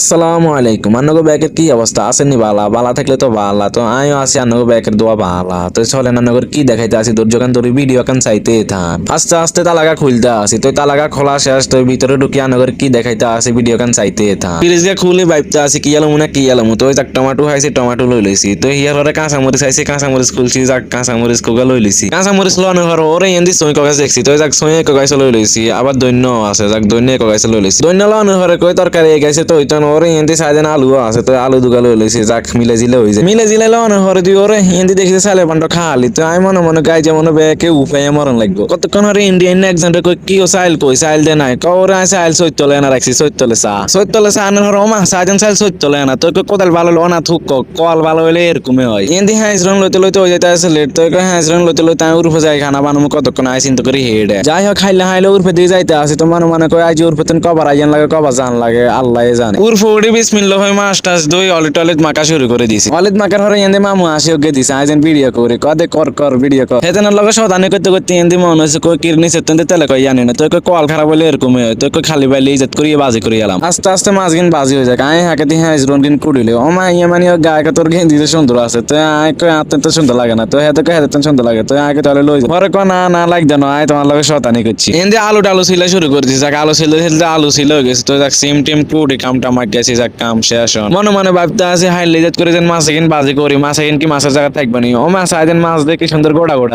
আসসালামু আলাইকুম। আন্নগো ব্যাকের কি অবস্থা? আসেননি বালা? বালা থাকলে তো বালা। তো আমিও আছি আন্নগো ব্যাকের দোয়া বালা। তো চলেন আন্নগর কি দেখাইতে আসি? তোর যখন তোর ভিডিও কান চাইতে থাম। আস্তে আস্তে তালাগা খুলতে আসি। তো তালাগা খোলা শেষ। তো ভিতরে ঢুকি আন্নগর কি দেখাইতে আসি? ভিডিও কান চাইতে থাম। ফ্রিজ দিয়ে খুলে বাইপতে আসি, কি এলাম না কি এলাম? তো যাক টমাটো খাইছি, টমাটো লই লইছি তো হিয়ার হরে কাঁচা মরিচ খাইছি কাঁচা মরিচ খুলছি, যাক কাঁচা মরিচ কোকা লই লইছি কাঁচা মরিচ লওয়ানোর হরে ওরে এন্দি সই কগাছ দেখছি। তো যাক সই কগাইছে লই লইছি আবার দৈন্য আছে, যাক দৈন্য কগাইছে লই লইছি দৈন্য লওয়ানোর হরে কই তরকারি গাইছে তো ওইটা ওরে এন্দি সাইজেন আলু আছে তো আলু দুগা লই লইছি যাক মিলে জিলে হই যায়। মিলে জিলে লওয়ানোর হরে তুই ওরে এন্দি দেখিছে সালে পান্ড খালি তো আমি মনে মনে গাই যে মনে বেকে উপায় মরণ লাগবো। কতক্ষণ হরে ইন্ডিয়ান একজন কই কি ও সাইল কই সাইল দে নাই? কওরে আছে সাইল সইতলে না রাখছি সইতলে সা সইতলে সা আনার হরে ওমা সাইজন সাইল সইতলে না তো কোদাল ভালো লো না থুক কল ভালো হইলে এরকমই হয়। এন্দি হাইজরন লইতে লইতে হয়ে যাইতে আছে লেট তো কই হাইজরন লইতে লইতে আমি উরফে যাই খানা বানামু কতক্ষণ আই চিন্তা করি হেডে যাই হোক খাইলে হাইলে উরফে দিয়ে যাইতে আসি তো মনে মনে কই আজ উরফে তেন কবার আইয়ান লাগে কবার জান লাগে আল্লাহ জানে। উরফে উড়ি বিসমিল্লাহ হয় মাস টাস দুই অলিট টলিট মাকা শুরু করে দিছি। অলিট মাকার হরে এন্দি মামু আসি ওকে দিছে আইজেন ভিডিও করে কদে কর কর ভিডিও কর। হেতেনের লগে সদানি করতে করতে এন্দি মনে হইছে কই কিরনি সেতন তেলে কই জানি না তো কই কল খারাপ হইলে এরকম হয় তো কই খালি বাইলে ইজ্জত করিয়ে বাজি করে এলাম। আস্তে আস্তে মাছ গিন বাজি হয়ে যায় আই হাকে দি হ্যাঁ ইজরন গিন কুড়িলে ও মা ইয়ে মানে গায়ে তোর গিন দিতে সুন্দর আছে তো আই কই আতে তো সুন্দর লাগে না তো হেতে কই হেতে সুন্দর লাগে তো আগে তাহলে লই পরে কই না না লাগবে না আই তোমার লগে শতানি করছি। এন্দি আলু টালু ছিলে শুরু করে দিছি যাক আলু ছিলে আলু ছিল গেছে তো যাক সিম টিম কুড়ি কামটা মনে মনে ভাবতে আছে হাই লেজাত করে যেন মাছ কিন বাজি করি, মাছ কি মাছের জায়গা থাকবে নি? ও মাছ মাছ দেখে সুন্দর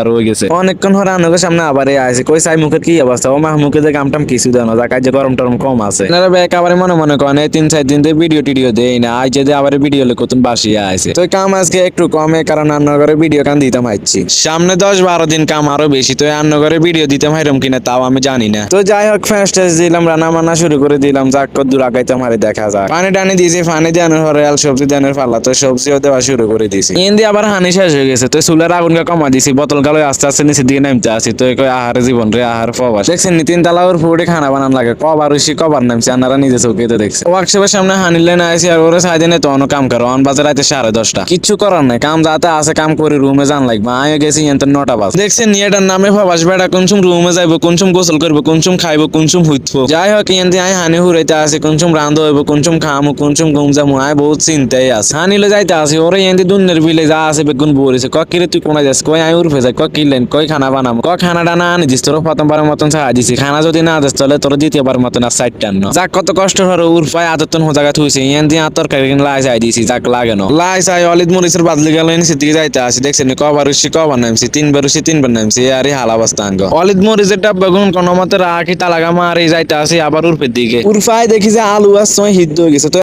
রয়ে গেছে। অনেকক্ষণ হরে সামনে আবার কই সাই, মুখের কি অবস্থা? ও মুখে যে কিছু যাক যে গরম টরম কম আছে। ব্যাক আবার মনে মনে তিন চার দিন ভিডিও টিডিও না আজ যদি আবার ভিডিও আইছে। তো কাম আজকে একটু কমে, কারণ রান্নাঘরে ভিডিও কান দিতাম আইছি সামনে দশ বারো দিন কাম আরও বেশি, তো রান্নাঘরে ভিডিও দিতাম হাইরম কিনা তাও আমি জানি না। তো যাই হোক টেস্ট দিলাম রান্না বান্না শুরু করে দিলাম, যাক কত দূর আগাইতাম আরে দেখা যাক পানি টানি দিয়েছি পানি দেওয়ানোর পরে আল সবজি দেওয়ানোর পাল্লা তো সবজিও দেওয়া শুরু করে দিয়েছি। এন্দি আবার হানি শেষ হয়ে গেছে তো চুলের আগুনকে কমা দিছি বোতল গালো আস্তে আস্তে নিচের দিকে নামতে আসি তো কই আহার জীবন রে আহার দেখছেন তিন তালা ওর ফুটে খানা বানান লাগে কবার উসি কবার নামছি আনারা নিজে চৌকিতে দেখছে। ওয়ার্কশপের সামনে হানিলে না আর ওরা সাইডে তো অন্য কাম করো অন রাতে সাড়ে দশটা। কিচ্ছু করার নাই কাম যাতে আছে কাম করে রুমে যান লাগবে আমি গেছি এনতে নটা বাজ। দেখছেন নিয়েটার নামে প্রবাস বেড়া কোনসুম রুমে যাইবো কোনসুম গোসল করব কোনসুম খাইবো কোনসুম হুইতবো। যাই হোক এনতে আই হানি হুরাইতে আসি কোনসুম রান্ধ হইবো কোনসুম খামু কোনসুম ঘুম যামু আই বহুত চিন্তাই আছে। হানিলে যাইতে আসি, ওরে এনতে দুনের বিলে যা আছে বেগুন বলিছে ক কিরে তুই কোনা যাস কই আই উরফে যাই ক কিলেন কই খানা বানাম ক খানা ডানা আনি দিস তোর প্রথমবারের মতন দিছি, খানা যদি না দিস তাহলে তোর দ্বিতীয়বার মতন আর সাইড টান যাক, কত কষ্ট হরে উরফায় আদতন হো জায়গা থুইছে এন দিয়ে আতর কারি লাই যাই দিছি, যাক লাগে না। লাই যাই অলিদ মরিচের বাদলি গেল এনে সেদিকে যাইতে আসি, দেখছেন কবার উসি কবার নামছি, তিনবার উসি তিনবার নামছি আরে হাল অবস্থা আঙ্গ। অলিদ মরিচের ডাব্বা গুণ কোনো মতে রাখি, তালাগা মারি যাইতে আসি আবার উরফের দিকে। উরফায় দেখি যে আলু আর সয় হিদ্ধ হয়ে গেছে। তো